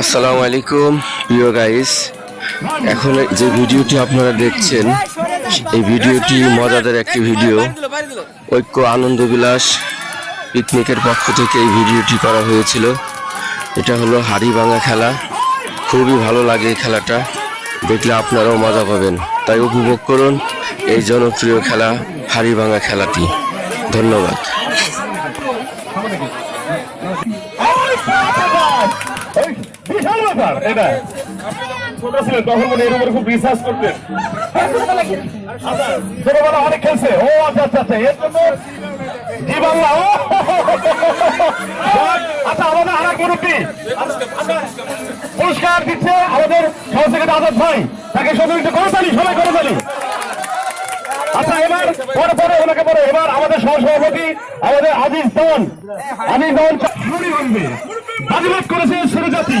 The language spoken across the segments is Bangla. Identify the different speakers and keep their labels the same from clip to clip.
Speaker 1: আসসালামু আলাইকুম, প্রিয় গাইস এখন যে ভিডিওটি আপনারা দেখছেন, এই ভিডিওটি মজাদার একটি ভিডিও ঐক্য, আনন্দ, বিলাস পিকনিকের পক্ষ থেকে এই ভিডিওটি করা হয়েছিল। এটা হলো হাড়ি ভাঙা খেলা। খুবই ভালো লাগে এই খেলাটা। দেখলে আপনারাও মজা পাবেন। তাই উপভোগ করুন এই জনপ্রিয় খেলা হাড়ি ভাঙা খেলাটি। ধন্যবাদ।
Speaker 2: এটা? ছোট ছিলেন তখন মনে এর উপরে খুব করতেন। আচ্ছা, ছোটবেলা অনেক খেলছে। ও আচ্ছা আচ্ছা আচ্ছা এর জন্য আচ্ছা মুরব্বী পুরস্কার দিচ্ছে আমাদের সহযোগিতা আজাদ ভাই। তাকে সবাই করে তালি সবাই করে তালি আচ্ছা এবার পরে পরে ওনাকে পরে। এবার আমাদের সহসভাপতি আমাদের আজিজ দন আজিজ বাজিবাদ করেছে সুরজাতি।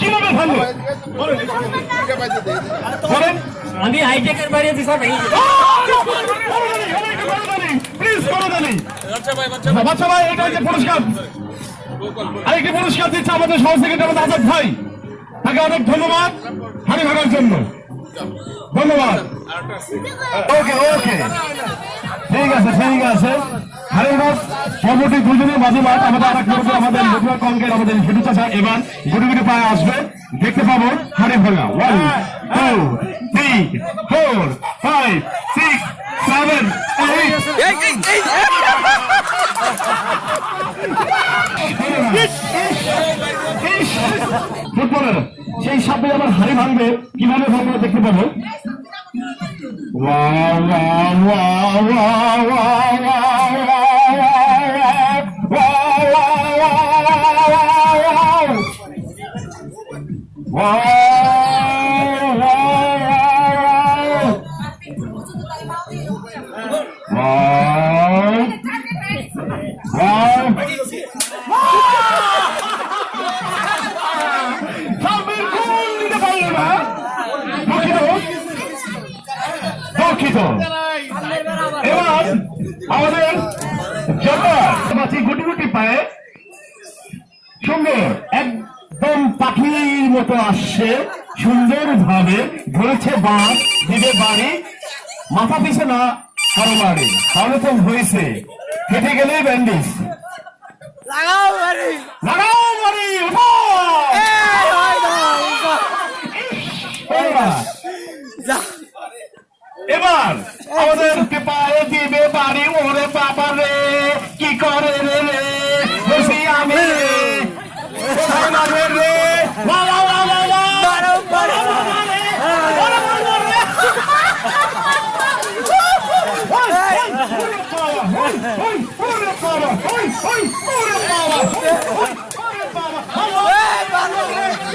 Speaker 2: কীভাবে ভাঙবে? বলেন।
Speaker 3: আমি হাইটেকের বাইরে দিশা ভেঙে
Speaker 2: প্লিজ করে দেনি। বাচ্চা ভাই এটা হচ্ছে পুরস্কার। আরেকটি পুরস্কার দিচ্ছে আমাদের সহযোগিতা আমাদের আজাদ ভাই। তাকে অনেক ধন্যবাদ হারি ভাগার জন্য। ধন্যবাদ। ওকে ওকে। ঠিক আছে ঠিক আছে। হারে ভাগ পরবর্তী দুজনের মাঝে মাঠ আমাদের আর এক আমাদের মধুয়া কঙ্কের আমাদের এবার গুটি গুটি পায়ে আসবে। দেখতে পাবো হারে ভাঙা one two three four five six seven ফুটবলের সেই সাপে আবার হাড়ি ভাঙবে। কীভাবে ভাঙবে দেখতে পাবো। Wow, wow, wow, wow, wow, দুঃখিত এবার আমাদের জগৎ গুটি গুটি পায়ে সুন্দর পাখির মতো আসছে সুন্দর ভাবে ধরেছে বাঁধ দিবে বাড়ি। মাথা পিছে না কারও বাড়ি। তাহলে তো হয়েছে। কেটে গেলেই
Speaker 3: লাগাও বাড়ি।
Speaker 2: লাগাও বাড়ি
Speaker 3: যা।
Speaker 2: এবার আমাদেরকে পায়ে দিবে বাড়ি ওরে বাবা রে কি করে রে রে বসি আমি রে কোথায় মারবে রে লা লা লা লা লা
Speaker 3: মারো, মারো।
Speaker 2: ওরে বাবা রে। ওই, ওই, ওরে বাবা, ওই, ওই, ওরে বাবা, ওই, ওই, ওরে বাবা, ওরে বাবা।
Speaker 3: এই, মারো।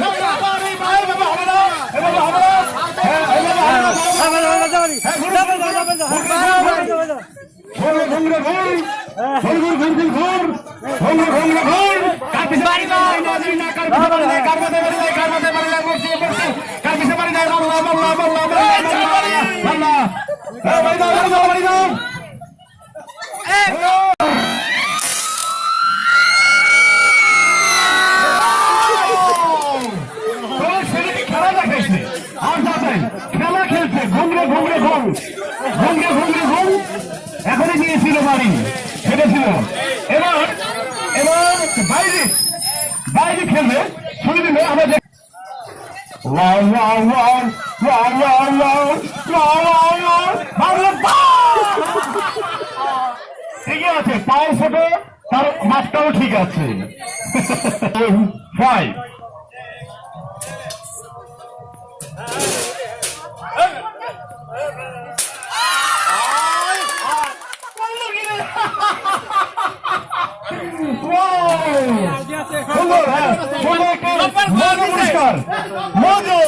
Speaker 2: বাবা, বাড়ি, বাড়ি, বাবা, হবে না? এভাবে হবে না? হ্যাঁ, এভাবে হবে না?
Speaker 3: যাবে না, যাবে না।
Speaker 2: হ্যাঁ,
Speaker 3: যাবে না, যাবে না।
Speaker 2: ঘুরে, ঘুরে, ঘুরে। ঘুরে, ঘুরে, ঘুরে, ঘুরে। ঘুরে, ঘুরে, ঘুরে। কার পিছে বাড়ি যায়? না, না, কার পিছে বাড়ি যায়? কার মাথায় বাড়ি যায়? কার মাথায় বাড়ি যায়? মরছি, মরছি। কার পিছে বাড়ি যায়? মাল্লা, মাল্লা, মাল্লা, মাল্লা, মাল্লা। হ্যাঁ, বাড়ি দাও, বাড়ি দাও, বাড়ি দাও। ঘুমরে ঘুমরে ঘুম ঘুমরে ঘুমরে ঘুম এখনই গিয়েছিল বাড়ি। খেটেছিল এবার এবার বাইরে। বাইরে খেলবে। শুনে দিলে আমরা ঠিকই আছে। পায়ে ছোট, তার মাঠটাও ঠিক আছে। ফাইভ সুন্দর হ্যাঁ সুন্দর মধু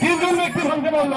Speaker 2: তিনজন ব্যক্তি শুনতে পারল